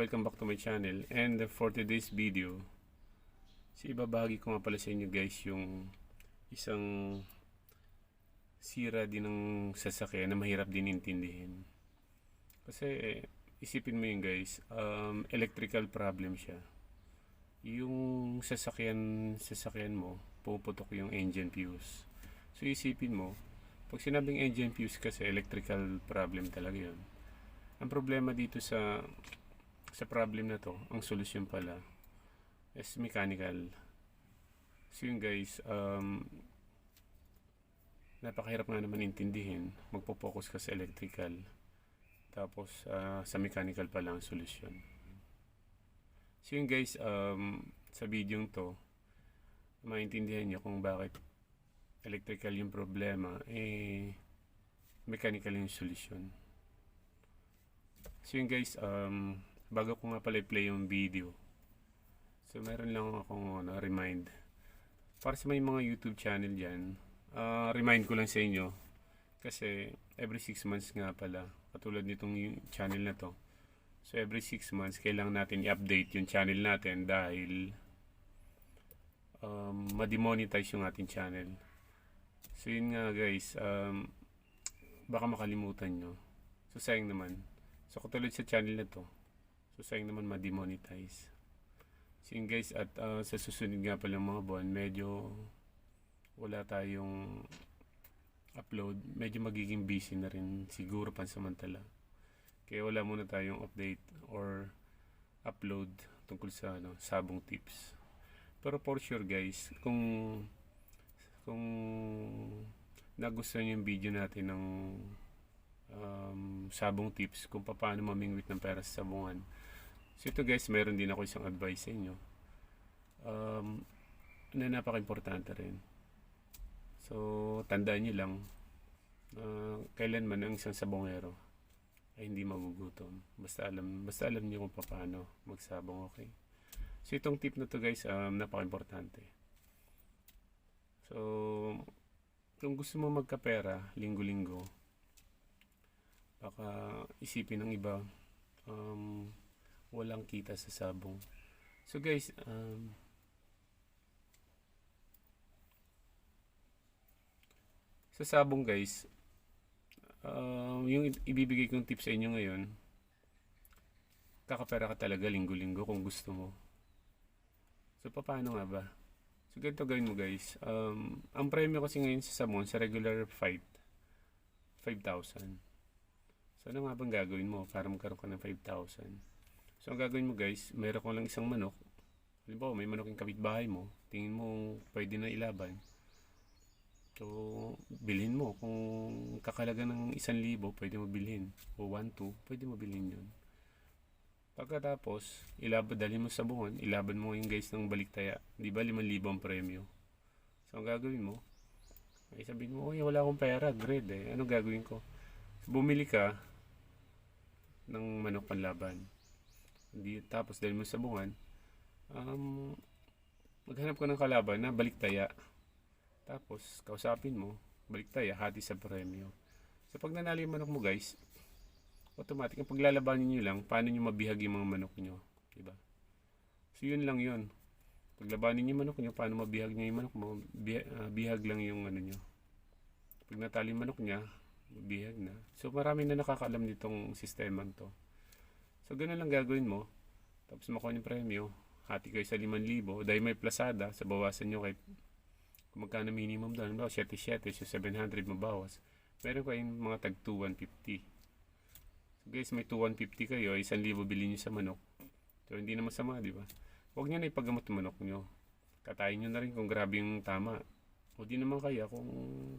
welcome back to my channel. And for today's video si ibabahagi ko nga pala sa inyo guys yung isang sira din ng sasakyan na mahirap din intindihin. Kasi isipin mo yun guys um, electrical problem siya. Yung sasakyan sasakyan mo puputok yung engine fuse. So isipin mo pag sinabing engine fuse kasi electrical problem talaga yun. Ang problema dito sa sa problem na to, ang solusyon pala is mechanical. So yun guys, um, napakahirap nga naman intindihin. Magpo-focus ka sa electrical. Tapos ah, sa mechanical pala ang solusyon. So yun guys, um, sa video to, maintindihan nyo kung bakit electrical yung problema, eh, mechanical yung solusyon. So yun guys, um, bago ko nga pala i-play yung video. So meron lang akong ano, remind. Para sa may mga YouTube channel dyan, ah, remind ko lang sa inyo. Kasi every 6 months nga pala, katulad nitong channel na to. So every 6 months, kailangan natin i-update yung channel natin dahil um, ma-demonetize yung ating channel. So yun nga guys, um, baka makalimutan nyo. So sayang naman. So katulad sa channel na to, so sayang naman ma-demonetize. So yun guys, at ah, sa susunod nga pala mga buwan, medyo wala tayong upload. Medyo magiging busy na rin siguro pansamantala. Kaya wala muna tayong update or upload tungkol sa ano, sabong tips. Pero for sure guys, kung kung nagustuhan yung video natin ng um, sabong tips kung paano mamingwit ng pera sa sabungan. So ito guys, meron din ako isang advice sa inyo. Um, na napaka-importante rin. So, tandaan nyo lang, uh, kailanman ang isang sabongero ay hindi magugutom. Basta alam, basta alam niyo kung paano magsabong, okay? So, itong tip na to guys, um, napaka-importante. So, kung gusto mo magkapera, linggo-linggo, baka isipin ng iba um, walang kita sa sabong. So guys um, sa sabong guys um, yung ibibigay kong tips sa inyo ngayon kakapera ka talaga linggo-linggo kung gusto mo. So paano nga ba? So ganito gawin mo guys. Um, ang premyo kasi ngayon sa sabon sa regular fight 5,000 So, ano nga bang gagawin mo para magkaroon ka ng 5,000? So, ang gagawin mo guys, meron ko lang isang manok. Halimbawa, may manok yung kapitbahay mo. Tingin mo pwede na ilaban. So, bilhin mo. Kung kakalaga ng 1,000, pwede mo bilhin. O 1,2, pwede mo bilhin yun. Pagkatapos, ilaban, dali mo sa buwan, ilaban mo yung guys ng baliktaya. Di ba 5,000 ang premyo? So, ang gagawin mo, ay sabihin mo, "Uy, wala akong pera, grade eh. Ano gagawin ko? Bumili ka ng manok panlaban. Hindi, tapos dahil mo sa bungan, um, maghanap ka ng kalaban na baliktaya. Tapos, kausapin mo, baliktaya, hati sa premyo. So, pag nanalo yung manok mo guys, automatic, ang paglalabanin nyo lang, paano nyo mabihag yung mga manok nyo. Diba? So, yun lang yun. Paglabanin yung manok nyo, paano mabihag nyo yung manok mo, bihag, bihag lang yung ano nyo. Pag natalo yung manok niya, bihag na. So marami na nakakaalam nitong sistema to. So ganun lang gagawin mo. Tapos makuha yung premyo. Hati kayo sa 5,000. Dahil may plasada, sa bawasan nyo kahit kung magkano minimum doon. No, 7-7, so 700 mabawas. Meron kayong mga tag 2,150. So guys, may 2,150 kayo, 1,000 bilhin nyo sa manok. So hindi naman sama, di ba? Huwag nyo na ipagamot manok nyo. Katayin nyo na rin kung grabe yung tama. O di naman kaya kung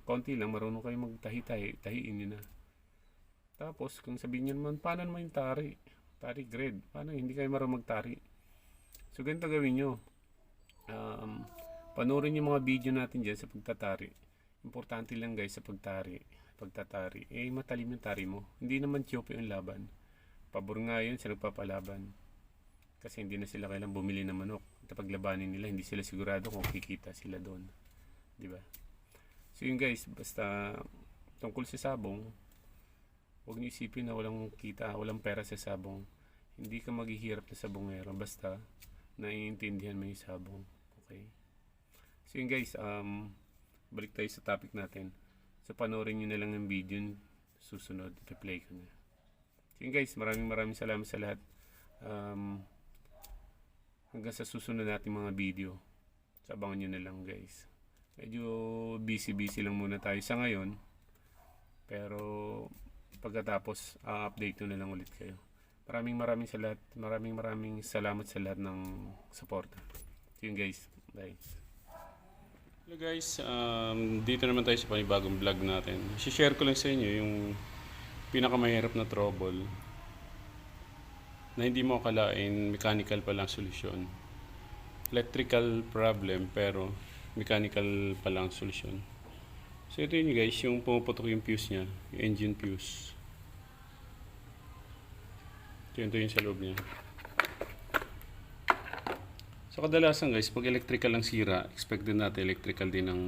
konti lang marunong kayo magtahi-tahi, tahiin nyo na. Tapos kung sabihin nyo naman, paano naman yung tari? Tari grade. Paano hindi kayo marunong magtari? So ganito gawin nyo. Um, panoorin yung mga video natin dyan sa pagtatari. Importante lang guys sa pagtari. Pagtatari. Eh matalim yung tari mo. Hindi naman tiyope yung laban. Pabor nga yun sa nagpapalaban. Kasi hindi na sila kailang bumili ng manok. At paglabanin nila, hindi sila sigurado kung kikita sila doon. Ba? So yun guys, basta tungkol sa sabong, huwag niyo isipin na walang kita, walang pera sa sabong. Hindi ka maghihirap na sabongero basta naiintindihan mo yung sabong. Okay? So yun guys, um, balik tayo sa topic natin. So panoorin nyo na lang yung video susunod. Replay ko na. So yun guys, maraming maraming salamat sa lahat. Um, hanggang sa susunod nating mga video. So abangan nyo na lang guys. Medyo busy-busy lang muna tayo sa ngayon. Pero pagkatapos, update ko na lang ulit kayo. Maraming maraming sa lahat. Maraming maraming salamat sa lahat ng suporta. See you guys. Bye. Hello guys, um, dito naman tayo sa panibagong vlog natin. share ko lang sa inyo yung pinakamahirap na trouble na hindi mo akalain mechanical pa lang solusyon. Electrical problem pero mechanical pa lang solusyon. So ito yun guys, yung pumuputok yung fuse niya, yung engine fuse. Yun, ito yun sa loob niya. So kadalasan guys, pag electrical ang sira, expected natin electrical din ang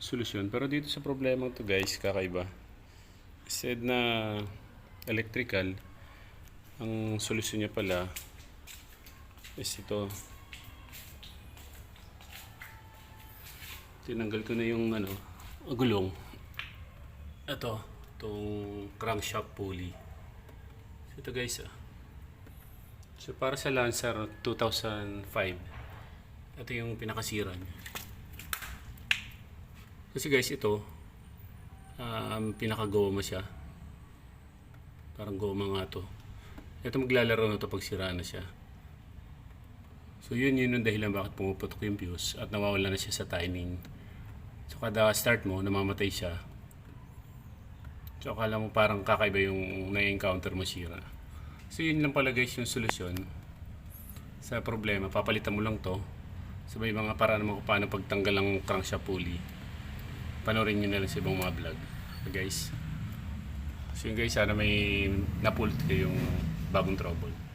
solusyon. Pero dito sa problema to guys, kakaiba. Said na electrical, ang solusyon niya pala is ito. Tinanggal ko na yung ano, gulong. Ito, itong crankshaft pulley. So ito guys ah. So para sa Lancer 2005, ito yung pinakasira niya. Kasi guys ito, um, pinakagoma siya. Parang goma nga to. Ito maglalaro na to pag sira na siya. So yun yun yung dahilan bakit pumuputok yung fuse at nawawala na siya sa timing. So kada start mo, namamatay siya. So akala mo parang kakaiba yung na-encounter mo sira. So yun lang pala guys yung solusyon sa problema. Papalitan mo lang to. So may mga paraan naman kung paano pagtanggal ang crankshaft pulley. Panoorin nyo na lang sa ibang mga vlog. So guys. So yun guys, sana may napulot kayong bagong trouble.